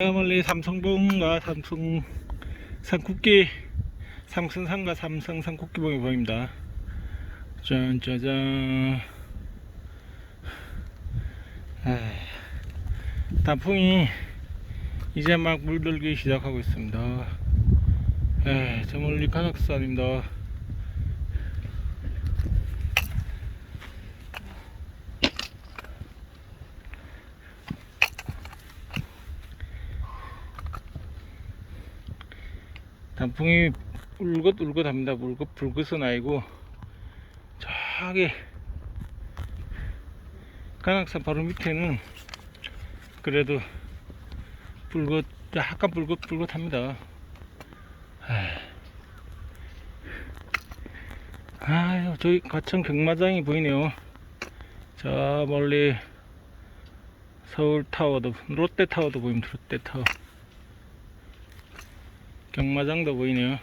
저 멀리 삼성봉과 삼성 산쿠키 삼성산과 삼성 산쿠키봉이 보입니다. 짠짜잔. 단풍이 이제 막 물들기 시작하고 있습니다. 에이, 저 멀리 가락산입니다. 단풍이 울긋울긋 합니다. 울긋 불긋은 아니고 저기 간악산 바로 밑에는 그래도 불긋 약간 불긋 불긋 합니다. 아유 저기 과천 경마장이 보이네요. 저 멀리 서울 타워도 롯데 타워도 보입니다. 롯데 타워 경마장도 보이네요.